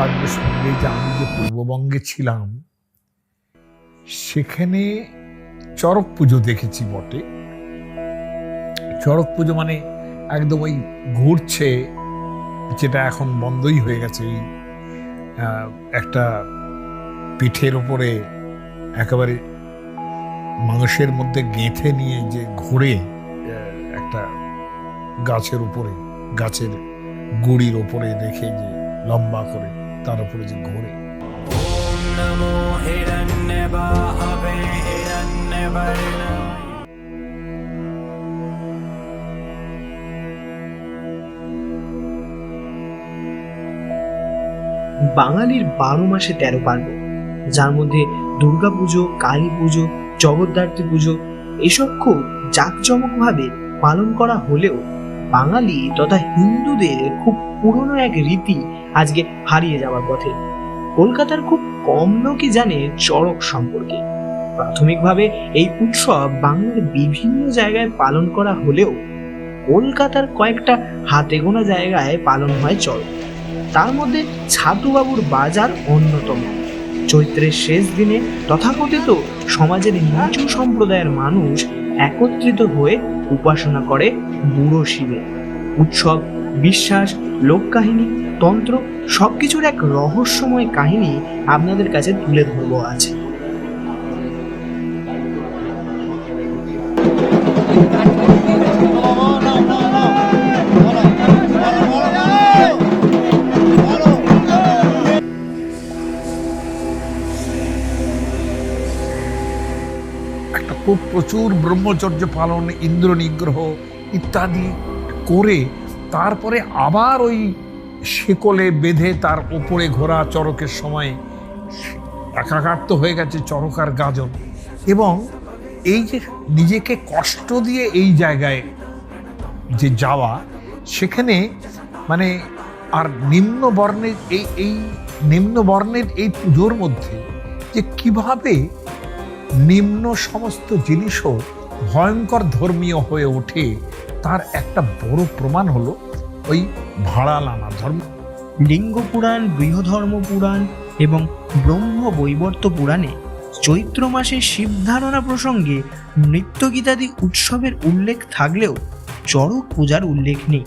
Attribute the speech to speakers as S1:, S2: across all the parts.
S1: লাগবে শুনলে যে আমি যে পূর্ববঙ্গে ছিলাম, সেখানে চড়ক পুজো দেখেছি বটে। চড়ক পুজো মানে একদম ওই ঘুরছে, যেটা এখন বন্ধই হয়ে গেছে একটা পিঠের ওপরে একেবারে মানুষের মধ্যে গেঁথে নিয়ে যে ঘুরে একটা গাছের উপরে, গাছের গুড়ির ওপরে রেখে যে লম্বা করে তার উপরে যে ঘোরে।
S2: বাঙালির বারো মাসে তেরো পার্বণ, যার মধ্যে দুর্গাপুজো কালী পুজো, জগদ্ধাত্রী পুজো, এসব খুব জাঁকজমকভাবে পালন করা হলেও বাঙালি তথা হিন্দুদের খুব পুরনো এক রীতি আজকে হারিয়ে যাওয়ার পথে। কলকাতার খুব কম লোকই জানে চড়ক সম্পর্কে। প্রাথমিকভাবে এই উৎসব বাংলার বিভিন্ন জায়গায় পালন করা হলেও কলকাতার কয়েকটা হাতে গোনা জায়গায় পালন হয় চড়ক। তার মধ্যে ছাতুবাবুর বাজার অন্যতম। চৈত্রের শেষ দিনে তথাকথিত সমাজের নিচু সম্প্রদায়ের মানুষ একত্রিত হয়ে উপাসনা করে বুড়ো শিবে। উৎসব বিশ্বাস, লোককাহিনী, তন্ত্র সব কিছুর এক রহস্যময় কাহিনী আপনাদের কাছে তুলে ধরবো আছে
S1: একটা খুব প্রচুর ব্রহ্মচর্য পালন ইন্দ্র নিগ্রহ ইত্যাদি করে তারপরে আবার ওই শেকলে বেঁধে তার ওপরে ঘোরা চরকের সময় একাকার তো হয়ে গেছে চরকার গাজন। এবং এই যে নিজেকে কষ্ট দিয়ে এই জায়গায় যে যাওয়া, সেখানে মানে আর নিম্ন বর্ণের এই এই নিম্ন বর্ণের এই পুজোর মধ্যে যে কীভাবে নিম্ন সমস্ত জিনিসও ভয়ঙ্কর ধর্মীয় হয়ে ওঠে তার একটা বড় প্রমাণ হলো ওই ভাড়া লানা ধর্ম।
S2: লিঙ্গ পুরাণ, বৃহধর্ম পুরাণ এবং ব্রহ্ম বৈবর্ত পুরাণে চৈত্র মাসে শিব ধারণা প্রসঙ্গে নৃত্যগীতাদি উৎসবের উল্লেখ থাকলেও চড়ক পূজার উল্লেখ নেই।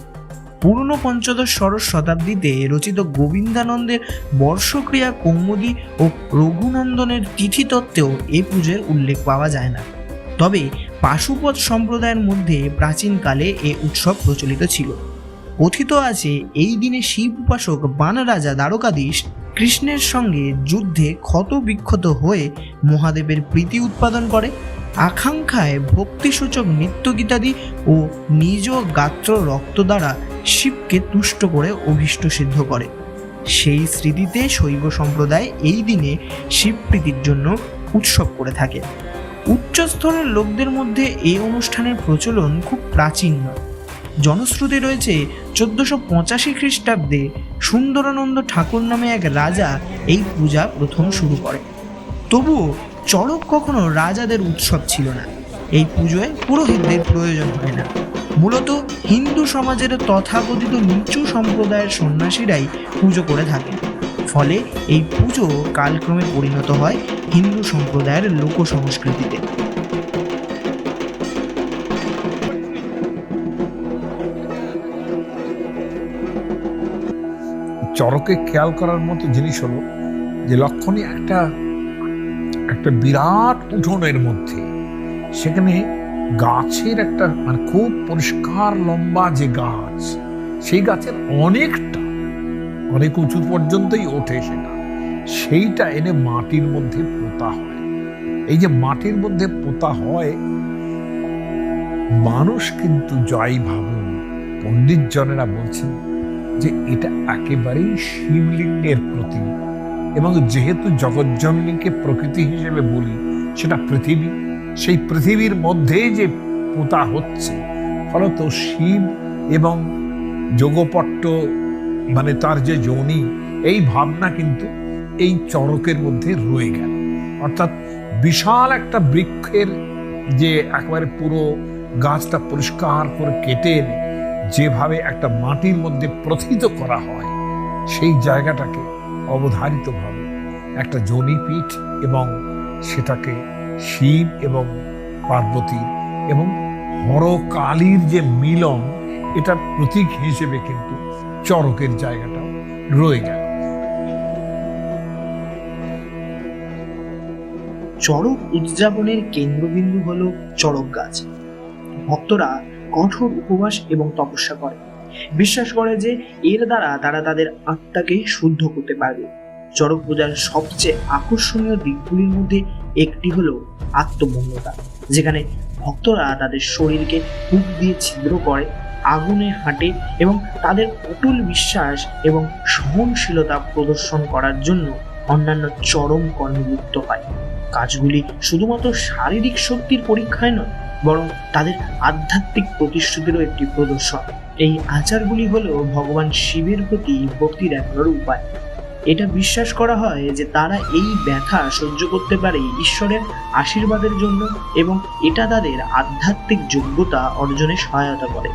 S2: পুরনো পঞ্চদশ ষোড়শ শতাব্দীতে রচিত গোবিন্দানন্দের বর্ষক্রিয়া কৌমুদী ও রঘুনন্দনের তিথিতত্ত্বেও এই পুজোর উল্লেখ পাওয়া যায় না। তবে পাশুপত সম্প্রদায়ের মধ্যে প্রাচীনকালে এ উৎসব প্রচলিত ছিল। কথিত আছে, এই দিনে শিব উপাসক বানরাজা দ্বারকাধীশ কৃষ্ণের সঙ্গে যুদ্ধে ক্ষত বিক্ষত হয়ে মহাদেবের প্রীতি উৎপাদন করে। আকাঙ্ক্ষায় ভক্তিসূচক নৃত্যগীতাদি ও নিজ গাত্র রক্ত দ্বারা শিবকে তুষ্ট করে অভীষ্ট সিদ্ধ করে। সেই স্মৃতিতে শৈব সম্প্রদায় এই দিনে শিব প্রীতির জন্য উৎসব করে থাকে। উচ্চস্তরের লোকদের মধ্যে এই অনুষ্ঠানের প্রচলন খুব প্রাচীন নয়। জনশ্রুতি রয়েছে চোদ্দশো পঁচাশি খ্রিস্টাব্দে সুন্দরানন্দ ঠাকুর নামে এক রাজা এই পূজা প্রথম শুরু করে তবুও চড়ক কখনো রাজাদের উৎসব ছিল না। এই পুজোয় পুরোহিতদের প্রয়োজন হয় না। মূলত হিন্দু সমাজের তথাকথিত নিচু সম্প্রদায়ের সন্ন্যাসীরাই পুজো করে থাকেন। ফলে এই পুজো কালক্রমে পরিণত হয় হিন্দু সম্প্রদায়ের লোক সংস্কৃতিতে
S1: চরকে খেয়াল করার মতো জিনিস হলো যে লক্ষণী একটা একটা বিরাট উঠোনের মধ্যে সেখানে গাছের একটা মানে খুব পরিষ্কার লম্বা যে গাছ, সেই গাছের অনেকটা অনেক উঁচু পর্যন্তই ওঠে সেটা সেইটা এনে মাটির মধ্যে পোতা হয়। এই যে মাটির মধ্যে পোতা হয়, মানুষ কিন্তু জয় ভাবুন পণ্ডিত জনেরা বলছেন যে এটা একেবারেই শিবলিঙ্গের প্রতি এবং যেহেতু জগজ্জননীকে প্রকৃতি হিসেবে বলি, সেটা পৃথিবী, সেই পৃথিবীর মধ্যে যে পোতা হচ্ছে, ফলত শিব এবং যোগপট্ট মানে তার যে যৌনি, এই ভাবনা কিন্তু এই চরকের মধ্যে রয়ে গেল। অর্থাৎ বিশাল একটা বৃক্ষের যে একবারে পুরো গাছটা পরিষ্কার করে কেটে এনে যেভাবে একটা মাটির মধ্যে প্রথিত করা হয়, সেই জায়গাটাকে অবধারিতভাবে একটা জনিপীঠ এবং সেটাকে শিব এবং পার্বতী এবং হরকালীর যে মিলন, এটার প্রতীক হিসেবে কিন্তু চরকের জায়গাটা রয়ে গেল।
S2: চড়ক উদযাপনের কেন্দ্রবিন্দু হলো চড়ক গাছ। ভক্তরা কঠোর উপবাস এবং তপস্যা করে। বিশ্বাস করে যে এর দ্বারা তারা তাদের আত্মাকে শুদ্ধ করতে পারবে। চড়ক পূজার সবচেয়ে আকর্ষণীয় দিকগুলির মধ্যে একটি হলো আত্মমূল্যতা যেখানে ভক্তরা তাদের শরীরকে হুক দিয়ে ছিদ্র করে আগুনে হাঁটে এবং তাদের অটুল বিশ্বাস এবং সহনশীলতা প্রদর্শন করার জন্য অন্যান্য চরম কর্মে লিপ্ত হয়। কাজগুলি শুধুমাত্র শারীরিক শক্তির পরীক্ষায় নয়, বরং তাদের আধ্যাত্মিক প্রতিশ্রুতিরও একটি প্রদর্শন। এই আচারগুলি হলো ভগবান শিবের প্রতি ভক্তি দেখানোর উপায়। এটা বিশ্বাস করা হয় যে তারা এই ব্যথা সহ্য করতে পারে ঈশ্বরের আশীর্বাদের জন্য এবং এটা তাদের আধ্যাত্মিক যোগ্যতা অর্জনে সহায়তা করে।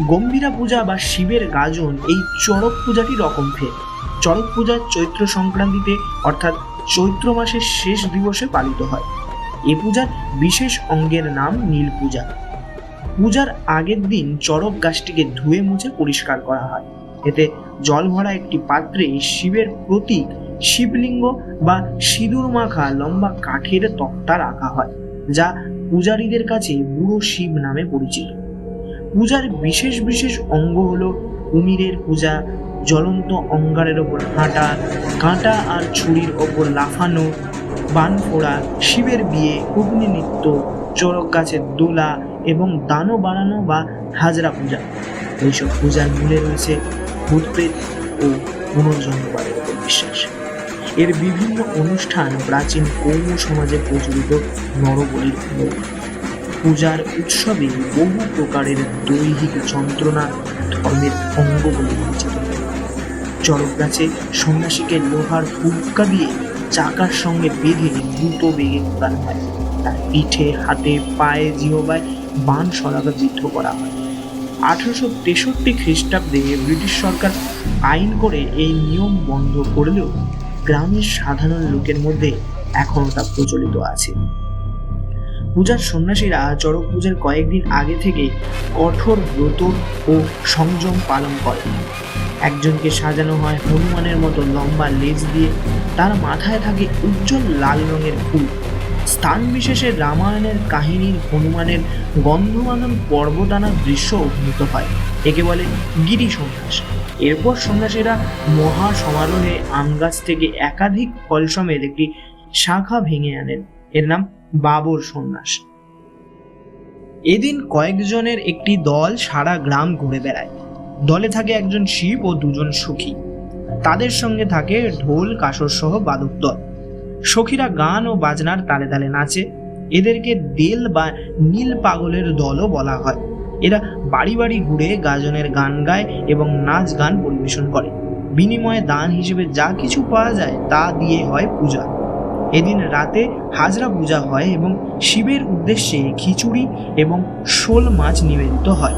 S2: গম্ভীরা পূজা বা শিবের গাজন এই চড়ক পূজাটি রকম ফের চড়ক পূজা চৈত্র সংক্রান্তিতে, অর্থাৎ চৈত্র মাসের শেষ দিবসে পালিত হয়। এ পূজার বিশেষ অঙ্গের নাম নীল পূজা। পূজার আগের দিন চড়ক গাছটিকে ধুয়ে মুছে পরিষ্কার করা হয়। এতে জল ভরা একটি পাত্রে শিবের প্রতীক, শিবলিঙ্গ বা সিঁদুর মাখা লম্বা কাঠের তক্তা রাখা হয়, যা পূজারীদের কাছে বুড়ো শিব নামে পরিচিত। পূজার বিশেষ বিশেষ অঙ্গ হলো কুমিরের পূজা, জ্বলন্ত অঙ্গারের ওপর হাঁটা, কাঁটা আর ছুরির ওপর লাফানো, বান ফোড়া, শিবের বিয়ে, অগ্নি নৃত্য, চড়ক গাছের দোলা এবং দানও বানানো বা হাজরা পূজা। এইসব পূজার মূলে রয়েছে ভূতপ্রেত ও পুনর্জন্মবাদের উপর বিশ্বাস। এর বিভিন্ন অনুষ্ঠান প্রাচীন কৌম সমাজে প্রচলিত নরবলির মূল। পূজার উৎসবে বহু প্রকারের দৈহিক যন্ত্রণা ধর্মের অঙ্গ বলে বিবেচিত। চড়ক গাছে সন্ন্যাসীকে লোহার হুক্কা দিয়ে চাকার সঙ্গে বেঁধে দ্রুত বেগে ঘোরানো হয়। তার পিঠে, হাতে, পায়ে, জিহবায় বান সরাবে বিদ্ধ করা হয়। আঠারোশো তেষট্টি খ্রিস্টাব্দে ব্রিটিশ সরকার আইন করে এই নিয়ম বন্ধ করলেও গ্রামের সাধারণ লোকের মধ্যে এখনও তা প্রচলিত আছে। পূজার সন্ন্যাসীরা চড়ক পূজার কয়েকদিন আগে থেকে কঠোর ব্রত ও সংযম পালন করে একজনকে সাজানো হয় হনুমানের মতো লম্বা লেজ দিয়ে, তার মাথায় থাকে উজ্জ্বল লাল রঙের ফুল। স্থান বিশেষে রামায়ণের কাহিনীর হনুমানের গন্ধমাদন পর্বতানার দৃশ্য অভিনীত হয়। একে বলে গিরি সন্ন্যাস। এরপর সন্ন্যাসীরা মহা সমারোহে আম গাছ থেকে একাধিক ফল সমেত একটি শাখা ভেঙে আনেন। এর নাম বাবর সন্ন্যাস। এদিন কয়েকজনের একটি দল সারা গ্রাম ঘুরে বেড়ায়। দলে থাকে একজন শিব ও দুজন সখী। তাদের সঙ্গে থাকে ঢোল, কাসর সহ বাদক দল। সখীরা গান ও বাজনার তালে তালে নাচে। এদেরকে দেল বা নীল পাগলের দলও বলা হয়। এরা বাড়ি বাড়ি ঘুরে গাজনের গান গায় এবং নাচ গান পরিবেশন করে। বিনিময়ে দান হিসেবে যা কিছু পাওয়া যায় তা দিয়ে হয় পূজা। এদিন রাতে হাজরা পূজা হয় এবং শিবের উদ্দেশ্যে খিচুড়ি এবং শোল মাছ নিবেদিত হয়।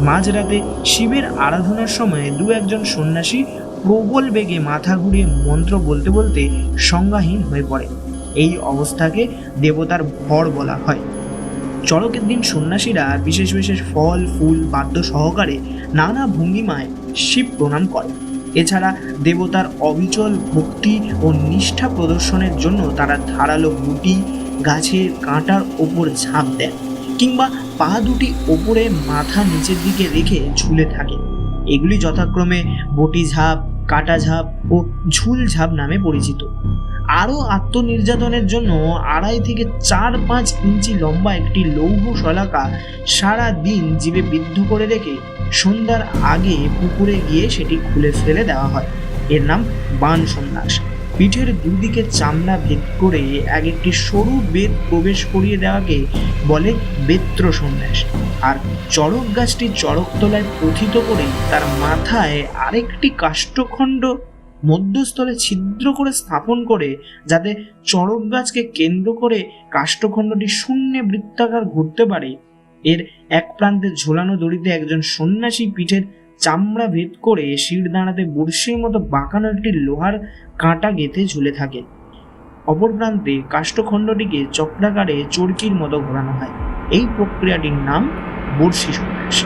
S2: মাঝরাতে শিবের আরাধনার সময় দু একজন সন্ন্যাসী প্রবল বেগে মাথা ঘুরিয়ে মন্ত্র বলতে বলতে সংজ্ঞাহীন হয়ে পড়ে। এই অবস্থাকে দেবতার ভর বলা হয়। চড়কের দিন সন্ন্যাসীরা বিশেষ বিশেষ ফল, ফুল, বাদ্য সহকারে নানা ভঙ্গিমায় শিব প্রণাম করে এছাড়া দেবতার অবিচল ভক্তি ও নিষ্ঠা প্রদর্শনের জন্য তারা ধারালো গুটি গাছের কাঁটার ওপর ঝাঁপ দেন কিংবা পা দুটি ওপরে মাথা নিচের দিকে রেখে ঝুলে থাকে এগুলি যথাক্রমে বটি ঝাঁপ, কাটা ঝাঁপ ও ঝুল ঝাঁপ নামে পরিচিত। আরও আত্মনির্যাতনের জন্য আড়াই থেকে চার পাঁচ ইঞ্চি লম্বা একটি লৌহ শলাকা সারা দিন জীবে বিদ্ধ করে রেখে সন্ধ্যার আগে পুকুরে গিয়ে সেটি খুলে ফেলে দেওয়া হয়। এর নাম বান সন্ন্যাস। পিঠের দুদিকে চামড়া ভেদ করে এক একটি সরু বেদ প্রবেশ করিয়ে দেওয়াকে বলে বেত্র সন্ন্যাস। আর চড়ক গাছটি চড়কতলায় প্রথিত করে তার মাথায় আরেকটি কাষ্ঠখণ্ড মধ্যস্থলে ছিদ্র করে স্থাপন করে, যাতে চড়ক গাছকে কেন্দ্র করে কাষ্ঠখণ্ডটি শূন্যে বৃত্তাকার ঘুরতে পারে। এর এক প্রান্তে ঝোলানো দড়িতে একজন সন্ন্যাসী পিঠের চামড়া ভেদ করে শির দাঁড়াতে বড়শির মতো বাঁকানো একটি লোহার কাঁটা গেঁথে ঝুলে থাকে। অপর প্রান্তে কাষ্ঠখণ্ডটিকে চক্রাকারে চরকির মতো ঘোরানো হয়। এই প্রক্রিয়াটির নাম বড়শি সন্ন্যাস।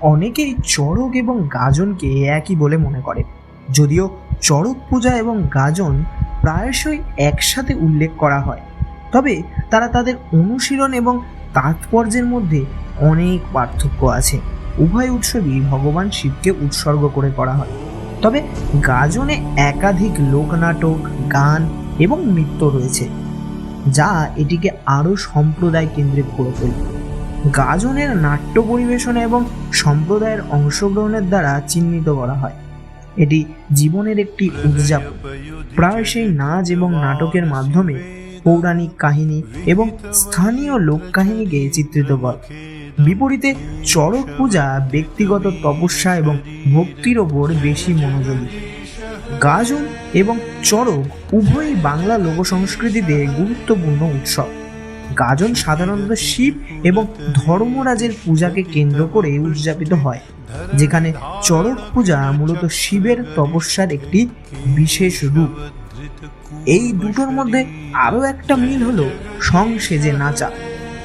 S2: অনেকেই চড়ক এবং গাজনকে একই বলে মনে করে। যদিও চড়ক পূজা এবং গাজন প্রায়শই একসাথে উল্লেখ করা হয়। তবে তারা তাদের অনুশীলন এবং তাৎপর্যের মধ্যে অনেক পার্থক্য আছে। উভয় উৎসবই ভগবান শিবকে উৎসর্গ করে করা হয়। তবে গাজনে একাধিক লোকনাটক, গান এবং নৃত্য রয়েছে, যা এটিকে আরও সম্প্রদায় কেন্দ্রিক করে তোলে। গাজনের নাট্য পরিবেশনা এবং সম্প্রদায়ের অংশগ্রহণের দ্বারা চিহ্নিত করা হয়। এটি জীবনের একটি উদযাপন। প্রায়শই নাচ এবং নাটকের মাধ্যমে পৌরাণিক কাহিনী এবং স্থানীয় লোককাহিনীকে চিত্রিত করে বিপরীতে চড়ক পূজা ব্যক্তিগত তপস্যা এবং ভক্তির ওপর বেশি মনোযোগী। গাজন এবং চড়ক উভয়ই বাংলা লোকসংস্কৃতিতে গুরুত্বপূর্ণ উৎসব। গাজন সাধারণত শিব এবং ধর্মরাজের পূজাকে কেন্দ্র করে উদযাপিত হয়। যেখানে চড়ক পূজা মূলত শিবের তপস্যার একটি বিশেষ রূপ। এই দুটোর মধ্যে আরও একটা মিল হলো সং সেজে নাচা।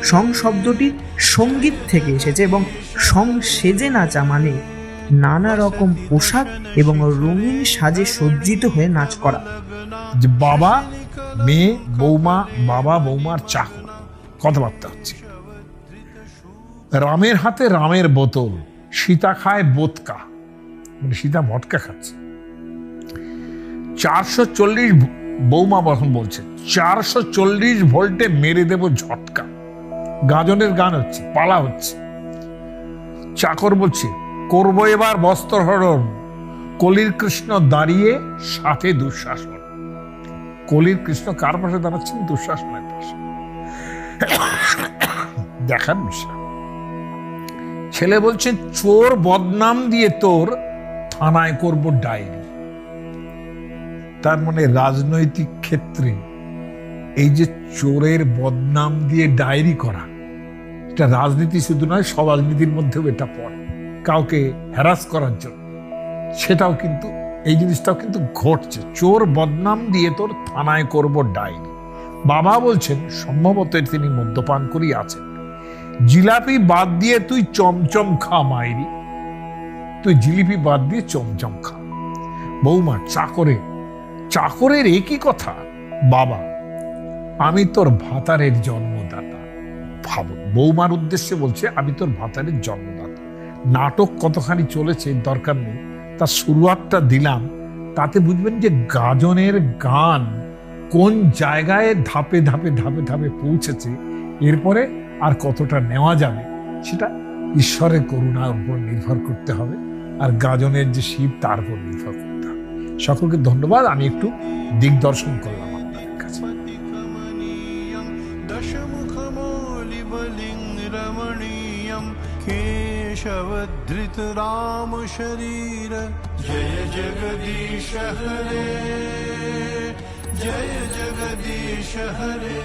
S2: সং শব্দটি সংগীত থেকে এসেছে এবং সং সেজে নাচা মানে নানা রকম পোশাক এবং রঙিন সাজে সজ্জিত হয়ে নাচ করা।
S1: যে বাবা, মেয়ে, বৌমা, বাবা, বৌমার চাকর। কথাবার্তা হচ্ছে। রামের হাতে রামের বোতল। সীতা খায় বোতকা মানে সীতা ভটকা খাচ্ছে। চারশো চল্লিশ বৌমা বখন বলছে, চারশো চল্লিশ ভোল্টে মেরে দেব ঝটকা। গাজনের গান হচ্ছে, পালা হচ্ছে। চাকর বলছে, করব এবার বস্ত্রহরণ কলির কৃষ্ণ দাঁড়িয়ে সাথে দুঃশাসন। কলির কৃষ্ণ কার পাশে দাঁড়াচ্ছেন? দুঃশাসনের পাশে। দেখার বিষয় ছেলে বলছে, চোর বদনাম দিয়ে তোর থানায় করব ডায়েরি। তার মানে রাজনৈতিক ক্ষেত্রে এই যে চোরের বদনাম দিয়ে ডায়েরি করা, এটা রাজনীতি শুধু নয় সব রাজনীতির মধ্যেও এটা পড়ে, কাউকে হ্যারাস করার জন্য। সেটাও কিন্তু, এই জিনিসটাও কিন্তু ঘটছে। চোর বদনাম দিয়ে তোর থানায় করব ডায়েরি। বাবা বলছেন, সম্ভবত তিনি মদ্যপান করেই আছেন। জিলাপি বাদ দিয়ে তুই চমচম খা, মাইরি। তুই জিলিপি বাদ দিয়ে চমচম খা। বৌমা, চাকরে। চাকরের একই কথা। বাবা, আমি তোর ভাতারের জন্মদাতা। ভাব বৌমার উদ্দেশ্যে বলছে, আমি তোর ভাতারের জন্মদাতা। নাটক কতখানি চলেছে, দরকার নেই। তার শুরুয়াতটা দিলাম। তাতে বুঝবেন যে গাজনের গান কোন জায়গায় ধাপে ধাপে ধাপে ধাপে পৌঁছেছে। এরপরে আর কতটা নেওয়া যাবে সেটা ঈশ্বরের করুণার উপর নির্ভর করতে হবে আর গাজনের যে শিব তার উপর নির্ভর করতে হবে সকলকে ধন্যবাদ আমি একটু দিগদর্শন করলাম আপনাদের কাছে
S3: कमनीयं दशमुखमौलिबलिं रमणीयं केशवधृतरामशरीर जय जगदीश हरे जय जगदीश हरे